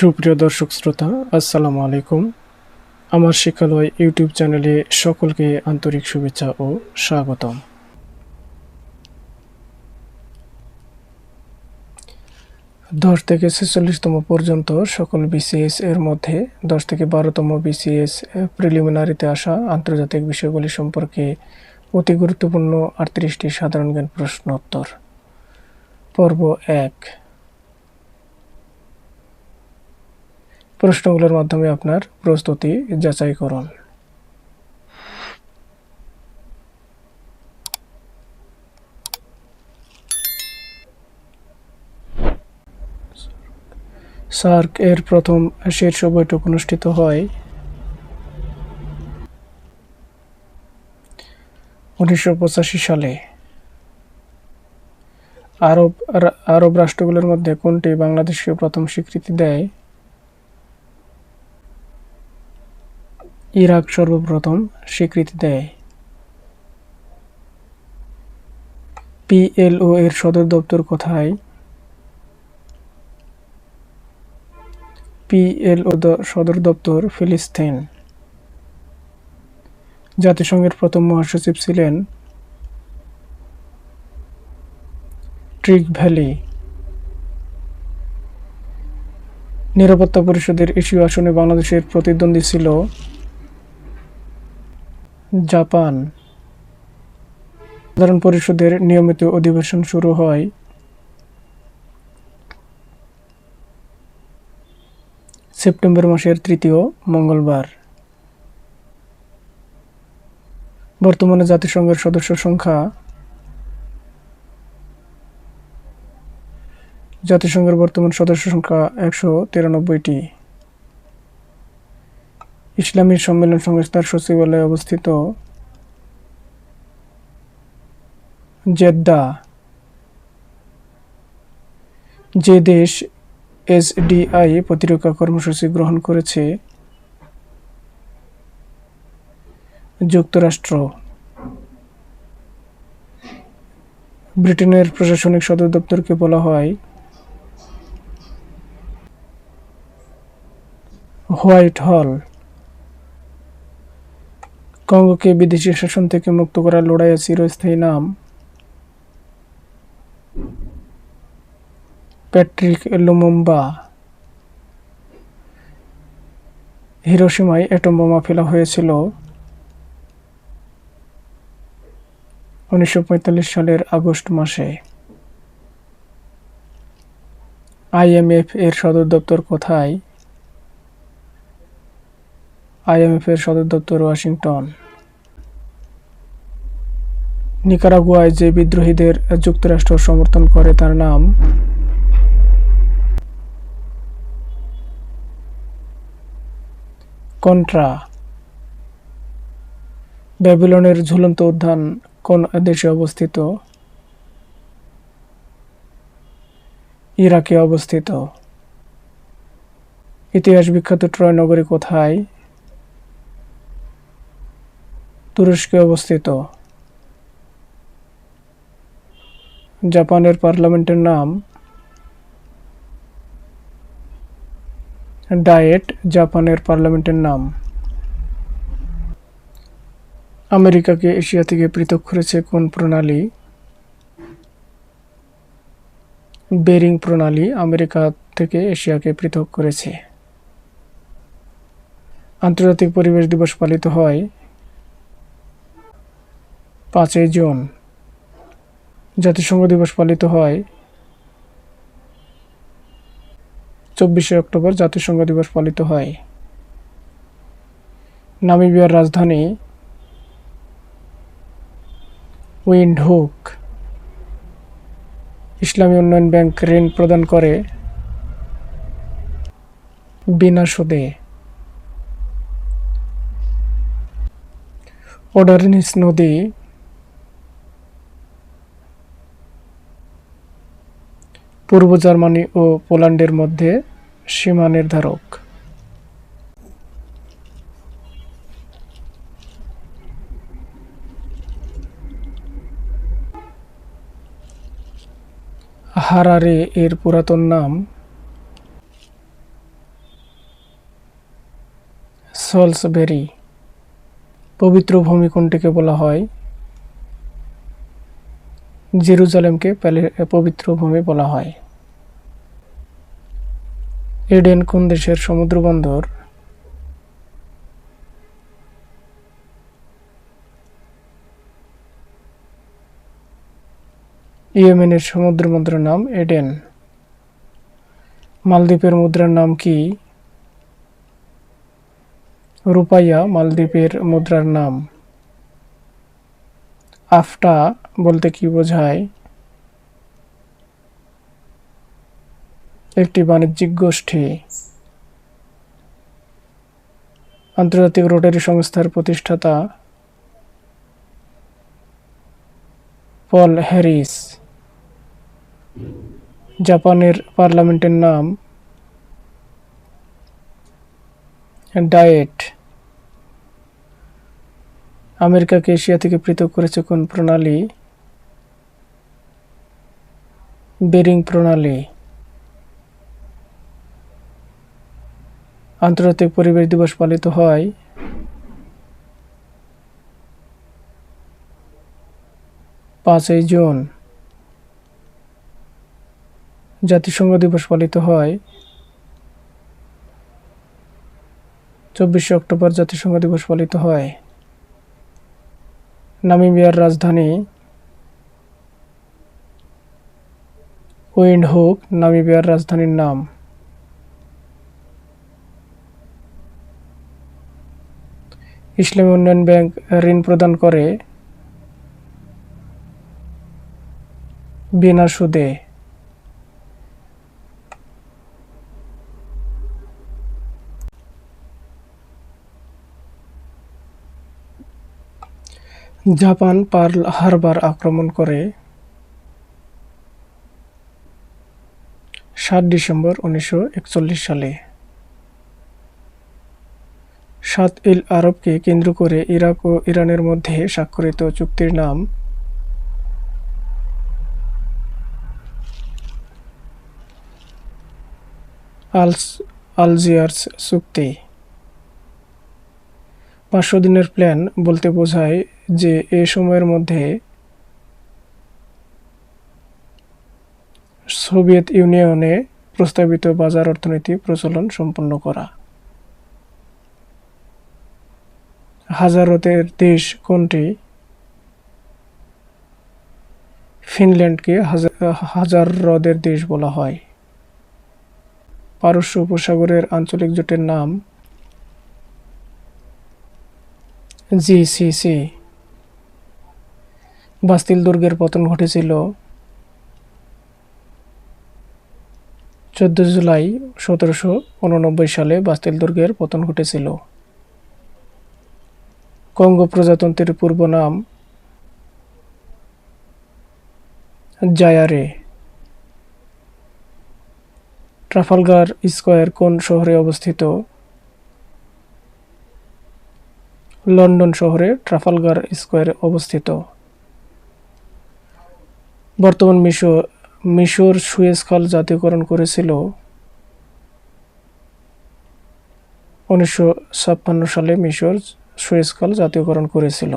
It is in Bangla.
সুপ্রিয় দর্শক শ্রোতা, আসসালামু আলাইকুম। আমার শিক্ষালয় ইউটিউব চ্যানেলে সকলকে আন্তরিক শুভেচ্ছা ও স্বাগতম। দশ থেকে ছেচল্লিশতম পর্যন্ত সকল বিসিএস এর মধ্যে দশ থেকে বারোতম বিসিএস প্রিলিমিনারিতে আসা আন্তর্জাতিক বিষয়গুলি সম্পর্কে অতি গুরুত্বপূর্ণ আটত্রিশটি সাধারণ জ্ঞান প্রশ্ন উত্তর পর্ব এক প্রশ্নগুলোর মাধ্যমে আপনার প্রস্তুতি যাচাই করুন। সার্ক এর প্রথম শীর্ষ বৈঠক অনুষ্ঠিত হয় উনিশশো পঁচাশি সালে। আরব আরব রাষ্ট্রগুলোর মধ্যে কোনটি বাংলাদেশকে প্রথম স্বীকৃতি দেয়? ইরাক সর্বপ্রথম স্বীকৃতি দেয়। পিএলও এর সদর দপ্তর কোথায়? পিএলও সদর দপ্তর ফিলিস্তিন। জাতিসংঘের প্রথম মহাসচিব ছিলেন ট্রিক ভ্যালি। নিরাপত্তা পরিষদের এশীয় আসনে বাংলাদেশের প্রতিদ্বন্দ্বী ছিল জাপান। সাধারণ পরিষদের নিয়মিত অধিবেশন শুরু হয়। সেপ্টেম্বর মাসের তৃতীয় মঙ্গলবার। বর্তমানে জাতিসংঘের সদস্য সংখ্যা জাতিসংঘের বর্তমান সদস্য সংখ্যা একশো তিরানব্বইটি। ইসলামী সম্মেলন সংস্থার সচিবালয়ে অবস্থিত জেদ্দা, যে দেশ এসডিআই প্রতিরক্ষা কর্মসূচি গ্রহণ করেছে, যুক্তরাষ্ট্র। ব্রিটেনের প্রশাসনিক সদর দপ্তরকে বলা হয় হোয়াইট হল। কঙ্গোকে বিদেশি শাসন থেকে মুক্ত করার লড়াইয়ের চিরস্থায়ী নাম। Patrick Lumumba. হিরোসীমায় অ্যাটম বোমা ফেলা হয়েছিল। উনিশশো পঁয়তাল্লিশ সালের আগস্ট মাসে। আইএমএফ এর সদর দপ্তর কোথায়? আইএমএফ এর সদর দপ্তর ওয়াশিংটন। নিকারাগুয়ায় যে বিদ্রোহীদের যুক্তরাষ্ট্র সমর্থন করে তার নাম। কন্ট্রা। ব্যাবিলনের ঝুলন্ত উদ্যান কোন দেশে অবস্থিত? ইরাকে অবস্থিত। ইতিহাস বিখ্যাত ট্রয় নগরী কোথায়? তুরস্কে অবস্থিত। জাপানের পার্লামেন্টের নাম ডায়েট জাপানের পার্লামেন্টের নাম। আমেরিকাকে এশিয়া থেকে পৃথক করেছে কোন প্রণালী? বেরিং প্রণালী আমেরিকা থেকে এশিয়াকে পৃথক করেছে। আন্তর্জাতিক পরিবেশ দিবস পালিত হয় পাঁচই জুন। জাতিসংঘ দিবস পালিত হয়। চব্বিশে অক্টোবর জাতিসংঘ দিবস পালিত হয়। নামিবিয়ার রাজধানী উইন্ডহুক ইসলামী উন্নয়ন ব্যাংক ঋণ প্রদান করে বিনা সুদে। ওডারনিস নদী পূর্ব জার্মানি ও পোল্যান্ডের মধ্যে সীমা নির্ধারক। হারারে এর পুরাতন নাম সলসবেরি। পবিত্র ভূমি বলা হয় জেরুজালেমকে পবিত্র ভূমি বলা হয়। এডেন কোন দেশের সমুদ্র বন্দর? ইয়েমেনের সমুদ্র বন্দরের নাম এডেন। মালদ্বীপের মুদ্রার নাম কি? রূপাইয়া মালদ্বীপের মুদ্রার নাম। আফটা বলতে কি বোঝায়? একটি বাণিজ্যিক গোষ্ঠী। আন্তর্জাতিক রোটারি সংস্থার প্রতিষ্ঠাতা পল হ্যারিস। জাপানের পার্লামেন্টের নাম ডায়েট। আমেরিকাকে এশিয়া থেকে পৃথক করেছে কোন প্রণালী? বেরিং প্রণালী। আন্তর্জাতিক পরিবেশ দিবস পালিত হয় পাঁচই জুন। জাতিসংঘ দিবস পালিত হয় চব্বিশে অক্টোবর জাতিসংঘ দিবস পালিত হয়। নামিবিয়ার রাজধানী উইন্ড উইন্ডহুক নামিবিয়ার রাজধানীর নাম। ইসলামী উন্নয়ন ব্যাংক ঋণ প্রদান করে বিনা সুদে। জাপান পার্ল হারবার আক্রমণ করে সাত ডিসেম্বর উনিশশো একচল্লিশ সালে। সাত ইল আরবকে কেন্দ্র করে ইরাক ও ইরানের মধ্যে স্বাক্ষরিত চুক্তির নাম আলস, আলজিয়ার্স চুক্তি। পাঁচশো দিনের প্ল্যান বলতে বোঝায় যে এ সময়ের মধ্যে সোভিয়েত ইউনিয়নে প্রস্তাবিত বাজার অর্থনীতি প্রচলন সম্পন্ন করা। হাজারতের দেশ কোনটি? ফিনল্যান্ডকে হাজার হ্রদের দেশ বলা হয়। পারস্য উপসাগরের আঞ্চলিক জোটের নাম জিসিসি বাস্তিল দুর্গের পতন ঘটেছিল চোদ্দ জুলাই সতেরোশো উননব্বই সালে বাস্তিল দুর্গের পতন ঘটেছিল। কঙ্গো প্রজাতন্ত্রের পূর্ব নাম জায়ারে। ট্রাফালগার স্কোয়ার কোন শহরে অবস্থিত? লন্ডন শহরে ট্রাফালগার স্কোয়ারে অবস্থিত। বর্তমান মিশর মিশর সুয়েজ খাল জাতীয়করণ করেছিল উনিশশো ছাপ্পান্ন সালে মিশর সুয়েজ খাল জাতীয়করণ করেছিল।